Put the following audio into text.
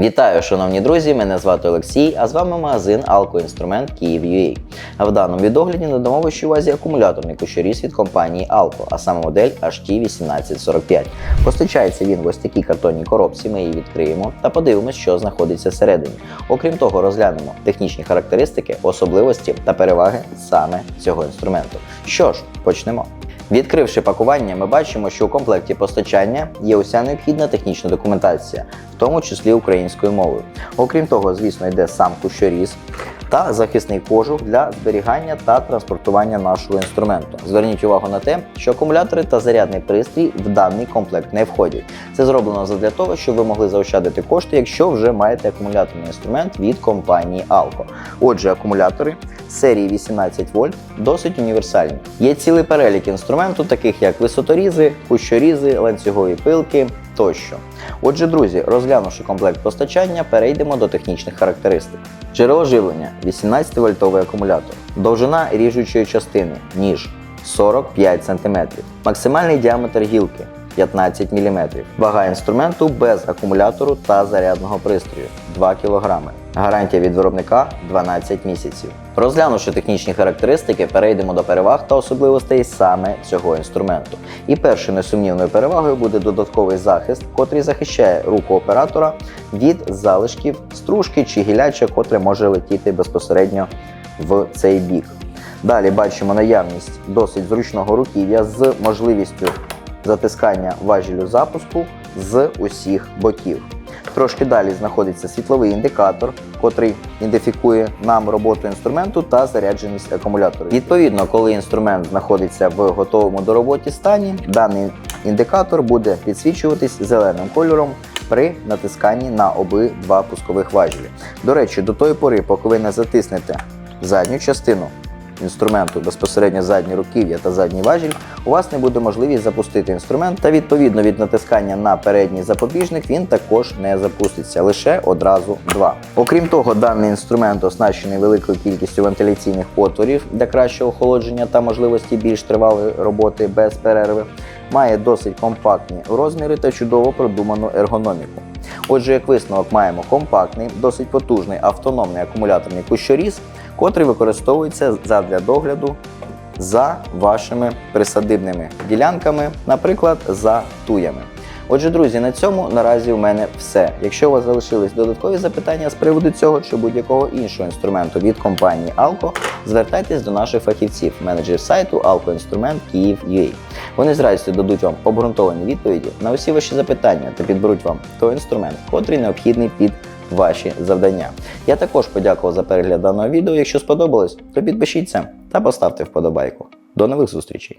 Вітаю, шановні друзі! Мене звати Олексій, а з вами магазин Алко-Інструмент Київ.UA. А в даному відогляді надамо вашій увазі акумуляторний кущоріз від компанії Alco, а саме модель HT1845. Постачається він в ось такій картонній коробці. Ми її відкриємо та подивимось, що знаходиться всередині. Окрім того, розглянемо технічні характеристики, особливості та переваги саме цього інструменту. Що ж, почнемо. Відкривши пакування, ми бачимо, що у комплекті постачання є уся необхідна технічна документація, в тому числі українською мовою. Окрім того, звісно, йде сам кущоріз та захисний кожух для зберігання та транспортування нашого інструменту. Зверніть увагу на те, що акумулятори та зарядний пристрій в даний комплект не входять. Це зроблено задля того, щоб ви могли заощадити кошти, якщо вже маєте акумуляторний інструмент від компанії Alco. Отже, акумулятори серії 18 вольт досить універсальні. Є цілий перелік інструменту, таких як висоторізи, кущорізи, ланцюгові пилки тощо. Отже, друзі, розглянувши комплект постачання, перейдемо до технічних характеристик. Джерело живлення 18 вольтовий акумулятор, довжина ріжучої частини ніж 45 см, максимальний діаметр гілки 15 мм, вага інструменту без акумулятору та зарядного пристрою 2 кг. Гарантія від виробника 12 місяців. Розглянувши технічні характеристики, перейдемо до переваг та особливостей саме цього інструменту. І першою несумнівною перевагою буде додатковий захист, котрий захищає руку оператора від залишків стружки чи гіляча, котре може летіти безпосередньо в цей бік. Далі бачимо наявність досить зручного руків'я з можливістю затискання важелю запуску з усіх боків. Трошки далі знаходиться світловий індикатор, котрий ідентифікує нам роботу інструменту та зарядженість акумулятора. Відповідно, коли інструмент знаходиться в готовому до роботи стані, даний індикатор буде підсвічуватись зеленим кольором при натисканні на обидва пускових важелі. До речі, до тої пори, поки ви не затиснете задню частину інструменту безпосередньо задні руків'я та задній важіль, у вас не буде можливість запустити інструмент, та відповідно від натискання на передній запобіжник він також не запуститься, лише одразу два. Окрім того, даний інструмент оснащений великою кількістю вентиляційних отворів для кращого охолодження та можливості більш тривалої роботи без перерви, має досить компактні розміри та чудово продуману ергономіку. Отже, як висновок, маємо компактний, досить потужний автономний акумуляторний кущоріз, котрий використовується задля догляду за вашими присадибними ділянками, наприклад, за туями. Отже, друзі, на цьому наразі у мене все. Якщо у вас залишились додаткові запитання з приводу цього чи будь-якого іншого інструменту від компанії Alco, звертайтесь до наших фахівців, менеджер сайту Alco Інструмент Київ.UA. Вони з радістю дадуть вам обґрунтовані відповіді на усі ваші запитання та підберуть вам той інструмент, котрий необхідний під ваші завдання. Я також подякував за перегляд даного відео. Якщо сподобалось, то підпишіться та поставте вподобайку. До нових зустрічей!